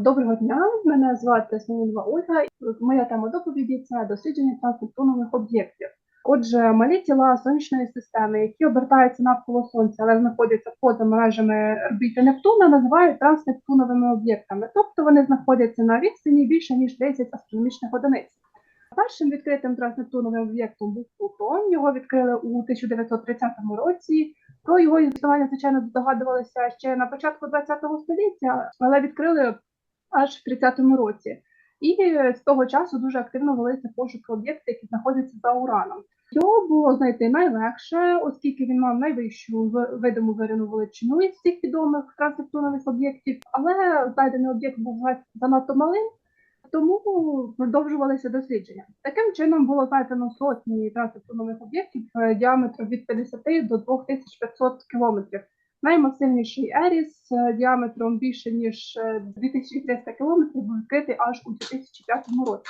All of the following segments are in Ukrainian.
Доброго дня, мене звати Смолова Ольга. Моя тема доповіді це дослідження транснептунових об'єктів. Отже, малі тіла сонячної системи, які обертаються навколо сонця, але знаходяться поза межами орбіти Нептуна, називають транснептуновими об'єктами, тобто вони знаходяться на відстані більше ніж 10 астрономічних одиниць. Першим відкритим транснептуновим об'єктом був Плутон. Його відкрили у 1930 році. Про його існування, звичайно, здогадувалися ще на початку ХХ століття, але відкрили аж в 30-му році. І з того часу дуже активно велися пошуки об'єктів, які знаходяться за ураном. Його було знайти найлегше, оскільки він мав найвищу видиму зоряну величину із всіх відомих транснептунових об'єктів, але знайдений об'єкт був занадто малим, тому продовжувалися дослідження. Таким чином було знайдено сотні транснептунових об'єктів е, діаметром від 50 до 2500 кілометрів. Наймасивніший Еріс діаметром більше ніж е, 2300 кілометрів був відкритий аж у 2005 році.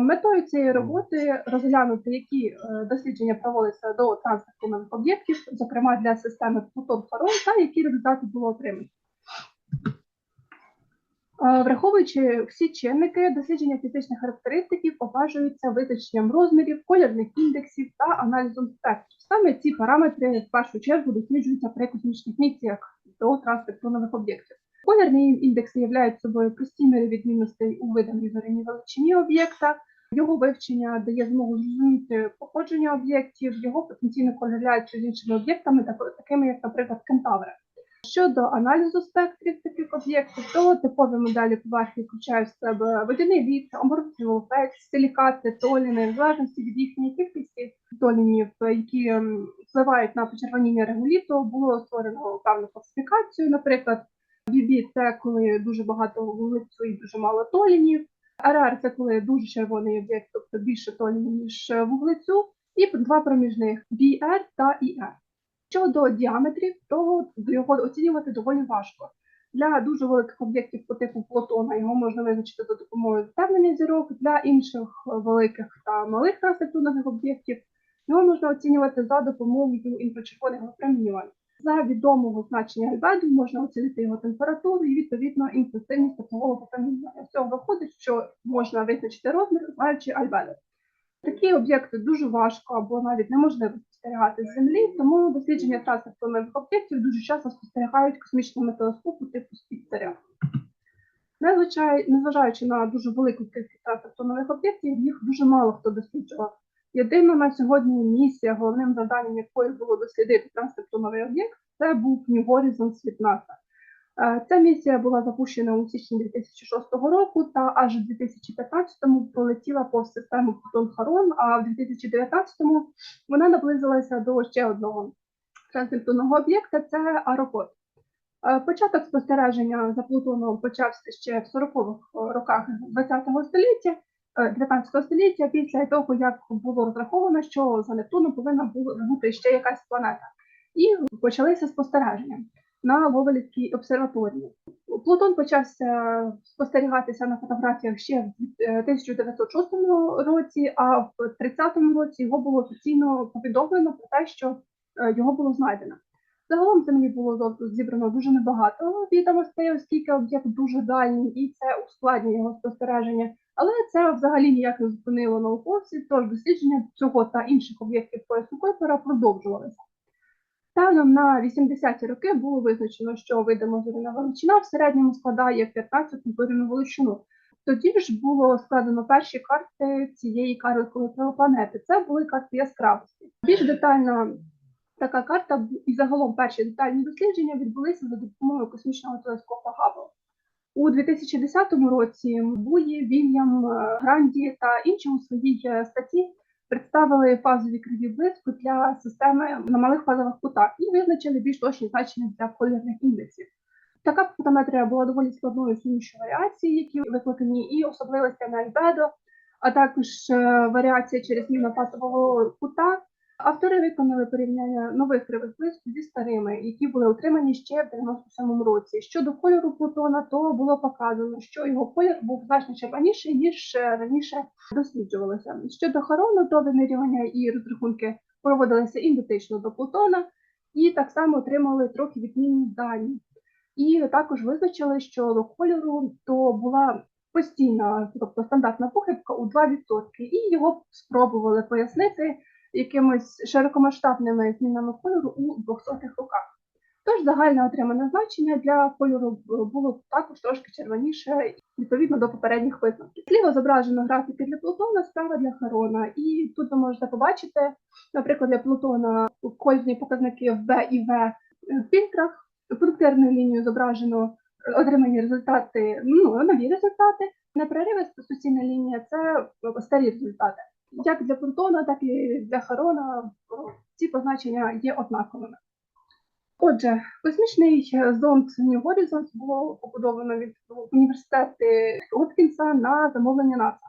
Метою цієї роботи розглянути, які е, дослідження проводяться до транспортних об'єктів, зокрема для системи Плутон Харон, та які результати було отримано. Враховуючи всі чинники, дослідження фізичних характеристиків обмежуються визначенням розмірів, колірних індексів та аналізом спектрів. Саме ці параметри в першу чергу досліджуються при космічних місіях до транспортних об'єктів. Колірні індекси являють собою прості міри відмінностей у видимій зоряній величині об'єкта. Його вивчення дає змогу зрозуміти походження об'єктів, його потенційно кореляцію з іншими об'єктами, так- такими як, наприклад, кентаври. Щодо аналізу спектрів таких об'єктів, то типові моделі поверхні включають в себе водяний аморфний волфець, силікати, толіни, в залежності від їхньої кількості толінів, які впливають на почервоніння регуліту, було створено певну класифікацію. Наприклад, BB – це коли дуже багато вуглецю і дуже мало толінів. РР – це коли дуже червоний об'єкт, тобто більше толінів, ніж вуглецю, і два проміжних BR та IR. Щодо діаметрів, то його оцінювати доволі важко. Для дуже великих об'єктів по типу Плутона його можна визначити за допомогою втемнення зірок. Для інших великих та малих транснептунових об'єктів його можна оцінювати за допомогою інфрачервоних випромінювань. За відомого значення альбеду можна оцінити його температуру і відповідно інтенсивність теплового випромінювання. З цього виходить, що можна визначити розмір, знаючи альбедо. Такі об'єкти дуже важко або навіть неможливо спостерігати з Землі, тому дослідження транспортних об'єктів дуже часто спостерігають космічними телескопу типу Спіцеря. Незважаючи на дуже велику кількість транспортних об'єктів, їх дуже мало хто досліджував. Єдина на сьогодні місія, головним завданням якої було дослідити транспортний об'єкт, це був New Horizons від НАСА. Е, Ця місія була запущена у січні 2006 року та аж у 2015-му пролетіла повз систему Плутон-Харон, а в 2019-му вона наблизилася до ще одного транснептунного об'єкта це Аропот. Е, Початок спостереження за Плутоном почався ще в 40-х роках ХХ століття, е, 19 століття, після того, як було розраховано, що за Нептуном повинна бути ще якась планета. І почалися спостереження на Ловелівській обсерваторії. Плутон почався спостерігатися на фотографіях ще в е, 1906 році, а в 30-му році його було офіційно повідомлено про те, що е, його було знайдено. Загалом землі було зібрано дуже небагато відомостей, оскільки об'єкт дуже дальній, і це ускладнює його спостереження. Але це взагалі ніяк не зупинило науковців, тож дослідження цього та інших об'єктів поясу Койпера продовжувалися. Станом на 80-ті роки було визначено, що видима зоряна величина в середньому складає 15 зоряну величину. Тоді ж було складено перші карти цієї карликової планети. Це були карти яскравості. Більш детальна така карта і загалом перші детальні дослідження відбулися за допомогою космічного телескопа Габбл. У 2010 році Буї, Вільям, е, Гранді та інші у своїй е, статті представили фазові криві блиску для системи на малих фазових кутах і визначили більш точні значення для колірних індексів. Така фотометрія була доволі складною сумішю варіацій, які викликані, і особливостями альбедо, а також е, варіація через зміну фазового кута. Автори виконали порівняння нових кривих блисків зі старими, які були отримані ще в 97-му році. Щодо кольору Плутона, то було показано, що його колір був значно червоніший, ніж е, раніше досліджувалося. Щодо Харону, то вимірювання і розрахунки проводилися ідентично до Плутона, і так само отримали трохи відмінні дані. І також визначили, що до кольору то була постійна, тобто стандартна похибка у 2%, і його спробували пояснити якимись широкомасштабними змінами кольору у 200 роках. Тож загальне отримане значення для кольору було також трошки червоніше відповідно до попередніх висновків. Зліва зображено графіки для Плутона, справа для Харона. І тут ви можете побачити, наприклад, для Плутона кольорні показники в Б і В фільтрах. Пунктирною лінією зображено отримані результати, ну, нові результати. На проривиста суцільна лінія це старі результати. Як для Плутона, так і для Харона ці позначення є однаковими. Отже, космічний зонд New Horizons було побудовано від університету Готкінса на замовлення НАСА.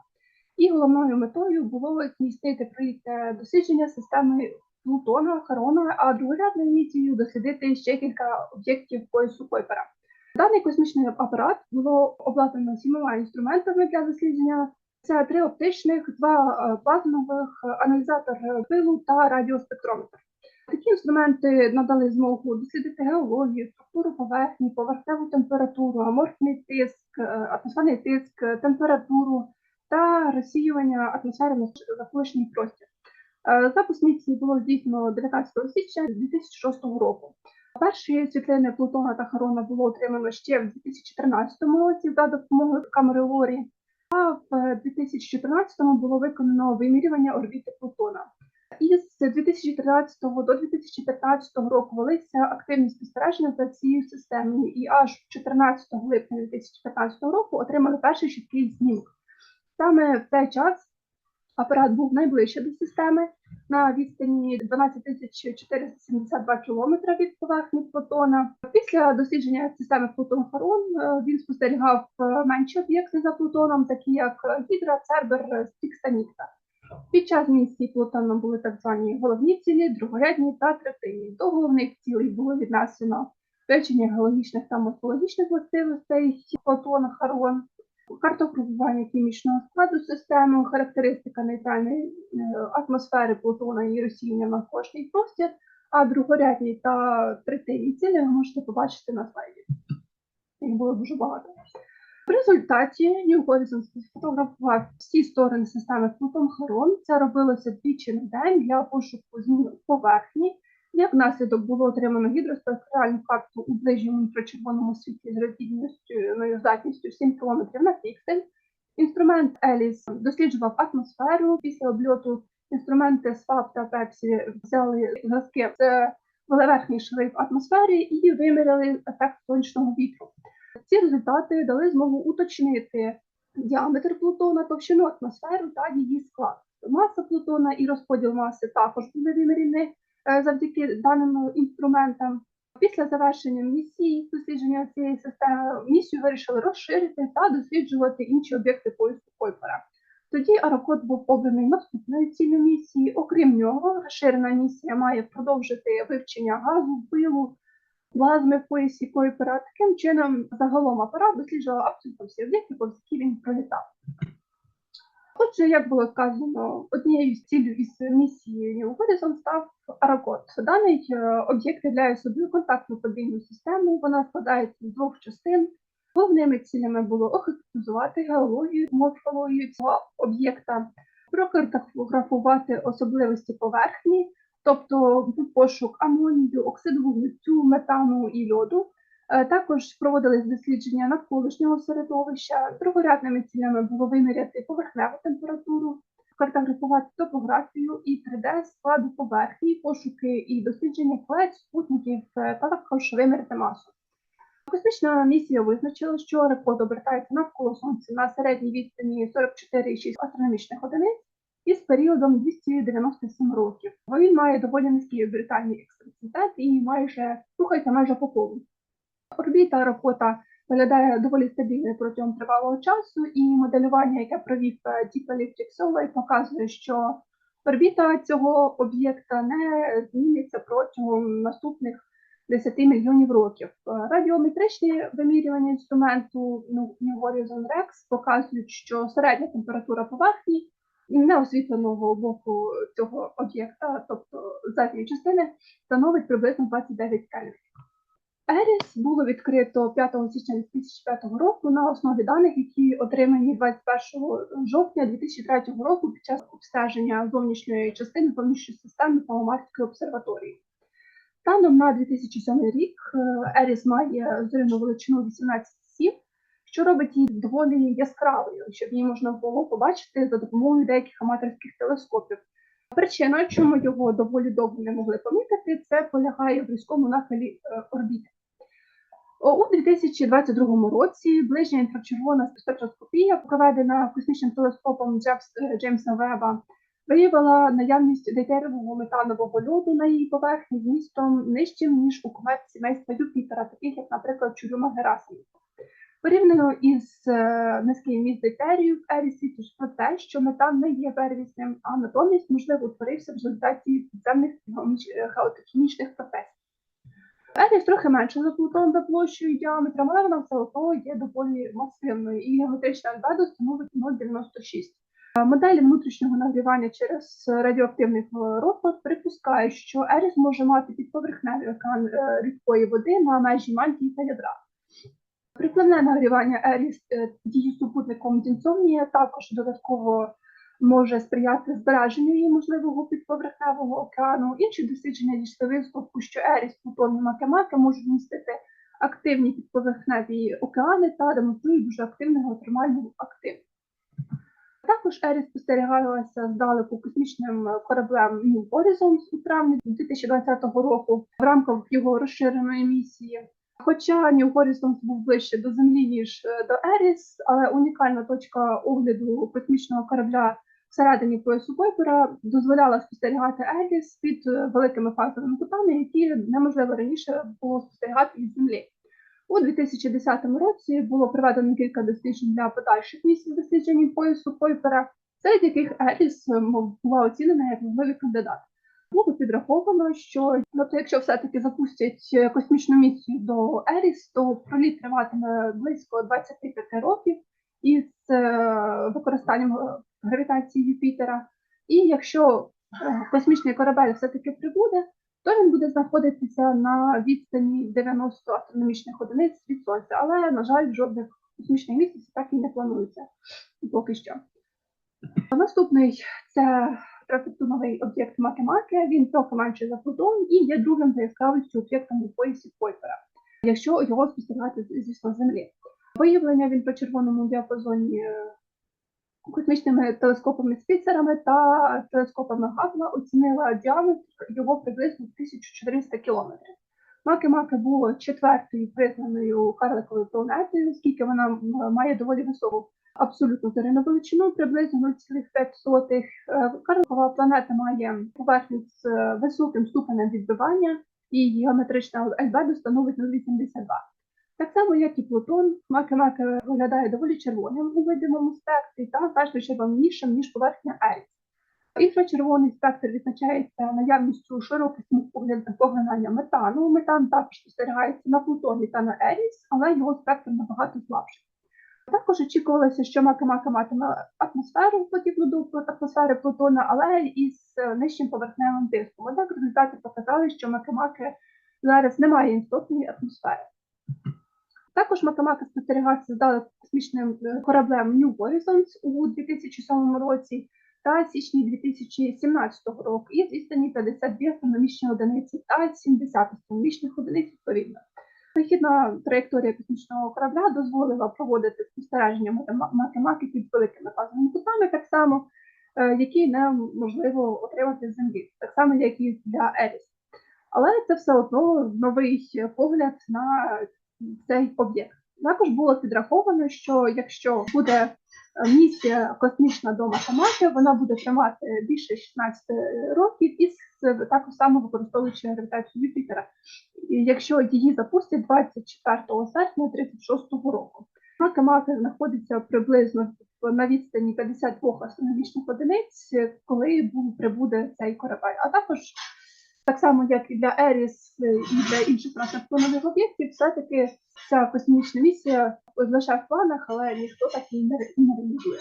І головною метою було здійснити проєкт дослідження системи Плутона, Харона, а другорядною місією дослідити ще кілька об'єктів поясу Койпера. Даний космічний апарат було обладнано сімома інструментами для дослідження. Це три оптичних, два е, плазмових, аналізатор пилу та радіоспектрометр. Такі інструменти надали змогу дослідити геологію, структуру поверхні, поверхневу температуру, аморфний тиск, е, атмосферний тиск, е, температуру та розсіювання атмосфери на навколишній простір. Е, Запуск місії було здійснено 19 січня 2006 року. Перші світлини Плутона та Харона було отримано ще в 2014 році за допомогою камери Лорі, в 2014-му було виконано вимірювання орбіти Плутона. Із 2013 до 2015 року велися активні спостереження за цією системою, і аж 14 липня 2015 року отримали перший чіткий знімок. Саме в цей час апарат був найближче до системи на відстані 12 472 км від поверхні Плутона. Після дослідження системи Плутон-Харон е, він спостерігав е, менші об'єкти за Плутоном, такі як Гідра, Цербер, Стікс Нікта. Під час місії Плутона були так звані головні цілі, другорядні та третинні. До головних цілей було віднесено вивчення геологічних та морфологічних властивостей Плутона Харон, картографування хімічного складу системи, характеристика нейтральної е, атмосфери Плутона і розсіяння на кожний простір, а другорядні та третинні цілі ви можете побачити на слайді. Їх було дуже багато. В результаті New Horizons сфотографував всі сторони системи Плутон Харон. Це робилося двічі на день для пошуку змін поверхні. Як наслідок було отримано гідроспектральну карту у ближньому інфрачервоному світлі з розгідністю здатністю 7 км на піксель. Інструмент Еліс досліджував атмосферу. Після обльоту інструменти СФАП та Пепсі взяли зразки з верхній шари в атмосфері і виміряли ефект сонячного вітру. Ці результати дали змогу уточнити діаметр Плутона, товщину атмосферу та її склад. Маса Плутона і розподіл маси також були вимірені завдяки даним інструментам. Після завершення місії дослідження цієї системи місію вирішили розширити та досліджувати інші об'єкти поясу Койпера. Тоді Аракот був обраний наступною ціллю місії. Окрім нього, розширена місія має продовжити вивчення газу, пилу, плазми в поясі Койпера. Таким чином, загалом апарат досліджував абсолютно всі об'єкти, по які він пролітав. Отже, як було сказано, однією з цілей із місії Horizon став Аракот. Даний е, об'єкт являє собою контактну подвійну систему. Вона складається з двох частин. Головними цілями було охарактеризувати геологію, морфологію цього об'єкта, прокартографувати особливості поверхні, тобто пошук амонію, оксиду вуглецю, метану і льоду. Е, Також проводились дослідження навколишнього середовища. Другорядними цілями було виміряти поверхневу температуру, картографувати топографію і 3D складу поверхні, пошуки і дослідження плеч, спутників, е, та також виміряти масу. Космічна місія визначила, що рекорд обертається навколо Сонця на середній відстані 44,6 астрономічних одиниць із періодом 297 років. Він має доволі низький орбітальний ексцентризитет і майже рухається майже по колу. Орбіта робота виглядає доволі стабільною протягом тривалого часу, і моделювання, яке провів е, Deep Electric Survey, показує, що орбіта цього об'єкта не зміниться протягом наступних 10 мільйонів років. Е, Радіометричні вимірювання інструменту ну, New Horizon Rex показують, що середня температура поверхні неосвітленого боку цього об'єкта, тобто задньої частини, становить приблизно 29 кельвін. Еріс було відкрито 5 січня 2005 року на основі даних, які отримані 21 жовтня 2003 року під час обстеження зовнішньої частини зовнішньої системи Паламарської обсерваторії. Станом на 2007 рік е, Еріс має зоряну величину 18,7, що робить її доволі яскравою, щоб її можна було побачити за допомогою деяких аматорських телескопів. Причина, чому його доволі довго не могли помітити, це полягає в різкому нахилі е, орбіти. У 2022 році ближня інфрачервона спектроскопія, проведена космічним телескопом е, Джеймса Веба, виявила наявність дейтерового метанового льоду на її поверхні змістом нижчим, ніж у комет сімейства Юпітера, таких як, наприклад, Чурюма Герасимів. Порівняно із е, низьким міст в Ері свідчить про те, що метан не є первісним, а натомість, можливо, утворився в результаті підземних е, геотехнічних процесів. Еріс трохи менше за Плутон за площею діаметром, але вона все одно є доволі масивною, і геометрична альбедо становить 0,96. Е, Моделі внутрішнього нагрівання через радіоактивний розпад припускає, що Еріс може мати підповерхневий океан рідкої води на межі мантії та ядра. Припливне нагрівання Еріс дії супутником Дінсомнія також додатково може сприяти збереженню її можливого підповерхневого океану. Інші дослідження дійшли висновку, що Еріс, Плутон і Макемака можуть містити активні підповерхневі океани та демонструють дуже активну геотермальну активність. Також Еріс спостерігалася здалеку космічним кораблем New Horizons у травні 2020 року в рамках його розширеної місії. Хоча New Horizons був ближче до Землі, ніж е, до Еріс, але унікальна точка огляду космічного корабля всередині поясу Койпера дозволяла спостерігати Еріс під е, великими фазовими кутами, які неможливо раніше було спостерігати від Землі. У 2010 році було проведено кілька досліджень для подальших місць досліджень поясу Койпера, серед яких Еріс була оцінена як можливий кандидат. Було підраховано, що тобто, якщо все-таки запустять е, космічну місію до Еріс, то проліт триватиме близько 25 років із е, використанням е, гравітації Юпітера. І якщо космічний корабель все-таки прибуде, то він буде знаходитися на відстані 90 астрономічних одиниць від Сонця. Але, на жаль, жодних космічних місяців так і не планується поки що. Наступний це трьохтоновий об'єкт Маки-Маки. Він трохи менший за Плутон і є другим за яскравістю об'єктом у поясі Койпера, якщо його спостерігати, звісно, Землі. Виявлення він по червоному діапазоні е, космічними телескопами Спіцерами та телескопами Габла оцінила діаметр його приблизно 1400 кілометрів. Маки-Маки було четвертою признаною карликовою планетою, оскільки вона має доволі високу абсолютну зоряну величину, приблизно 0,5. Е, Карликова планета має поверхню з е, високим ступенем відбивання, і геометрична альбедо становить 0,82. Так само, як і Плутон, Маки-Маки виглядає доволі червоним у видимому спектрі та значно червонішим, ніж поверхня Еріс. Інфрачервоний спектр відзначається наявністю широких поглинання метану. Метан також спостерігається на Плутоні та на Еріс, але його спектр набагато слабший. Також очікувалося, що Мака-Мака матиме атмосферу подібну до атмосфери Плутона, але із е, нижчим поверхневим тиском. Однак результати показали, що Мака-Маки зараз немає істотної атмосфери. Також Макамака спостерігався здалеку космічним е, кораблем New Horizons у 2007 році та січні 2017 року із відстані 52 астрономічні одиниці та 70 астрономічних одиниць відповідно. Вихідна траєкторія космічного корабля дозволила проводити спостереження математики під великими фазовими кутами, так само, е, які неможливо отримати з землі, так само, як і для Еріс. Але це все одно новий погляд на цей об'єкт. Також було підраховано, що якщо буде місія космічна до математики, вона буде тримати більше 16 років і також само використовуючи гравітацію Юпітера. Якщо її запустять 24 серпня 36 року. Математика знаходиться приблизно на відстані 52 астрономічних одиниць, коли прибуде цей корабель. А також так само, як і для Еріс і для інших планових об'єктів, все-таки ця космічна місія лише в планах, але ніхто так її не, реалізує.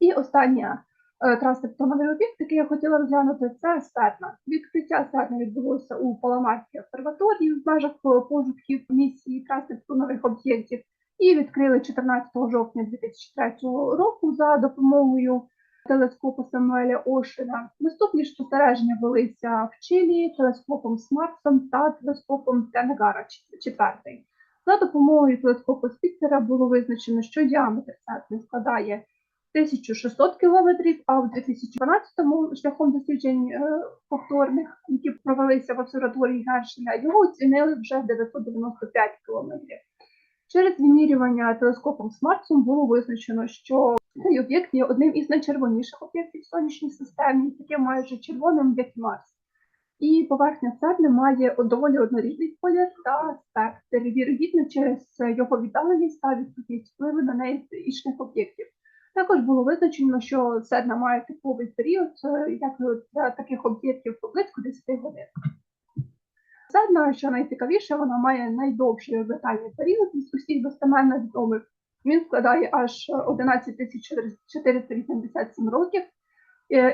І остання е, транспортний об'єкт, який я хотіла розглянути, це Стерна. Відкриття Стерна відбулося у Паламарській обсерваторії в межах е, пошуків місії транспорту нових об'єктів і відкрили 14 жовтня 2003 року за допомогою телескопу Самуеля Ошена. Наступні ж спостереження велися в Чилі телескопом Смарсом та телескопом Тенгара 4. За допомогою телескопу Спіцера було визначено, що діаметр Сатни складає 1600 кілометрів, а в 2012-му шляхом досліджень е, повторних, які провелися в обсерваторії Гершеля, його оцінили вже в 995 кілометрів. Через вимірювання телескопом Смартсом було визначено, що цей об'єкт є одним із найчервоніших об'єктів сонячній системі, таким майже червоним, як Марс. І поверхня Церни має доволі однорідний колір та спектр, вірогідно через його віддаленість та відсутність впливу на неї інших об'єктів. Також було визначено, що Церна має типовий період, е, як для таких об'єктів близько 10 годин. Церна, що найцікавіше, вона має найдовший орбітальний період із усіх достеменно відомих. Він складає аж 11 487 років.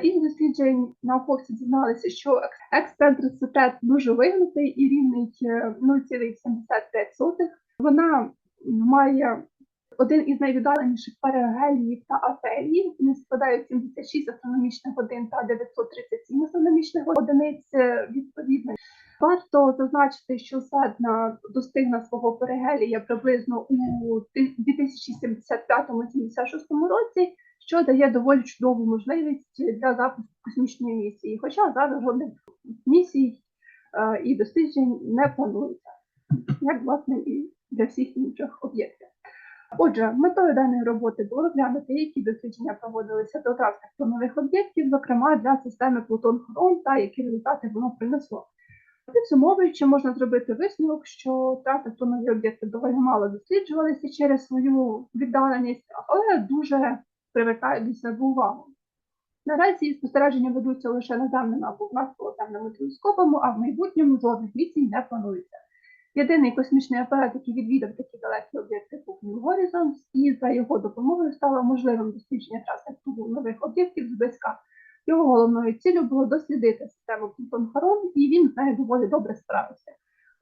І Із досліджень науковці дізналися, що ексцентрицитет дуже вигнутий і рівний е, 0,75. Вона має один із найвіддаленіших перигеліїв та афеліїв. Вони складають 76 астрономічних годин та 937 астрономічних одиниць е, відповідно. Варто зазначити, що Седна достигне свого перигелія приблизно у 2075-76 році, що дає доволі чудову можливість для запуску космічної місії. Хоча зараз жодних місій е, і досліджень не планується, як власне і для всіх інших об'єктів. Отже, метою даної роботи було розглянути, які дослідження проводилися до транспорту нових об'єктів, зокрема для системи Плутон Хорон та які результати воно принесло. Підсумовуючи, можна зробити висновок, що транспортні об'єкти доволі мало досліджувалися через свою віддаленість, але дуже привертають до себе увагу. Наразі спостереження ведуться лише наземними або надполотемними телескопами, а в майбутньому жодних місій не планується. Єдиний космічний апарат, який відвідав такі далекі об'єкти, був New Horizons, і за його допомогою стало можливим дослідження транспорту нових об'єктів зблизька. Його головною ціллю було дослідити систему Плутон Харон, і він з нею доволі добре справився.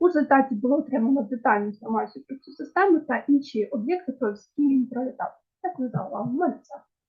У результаті було отримано детальну інформацію про цю систему та інші об'єкти, про які він пролітав. Дякую за увагу.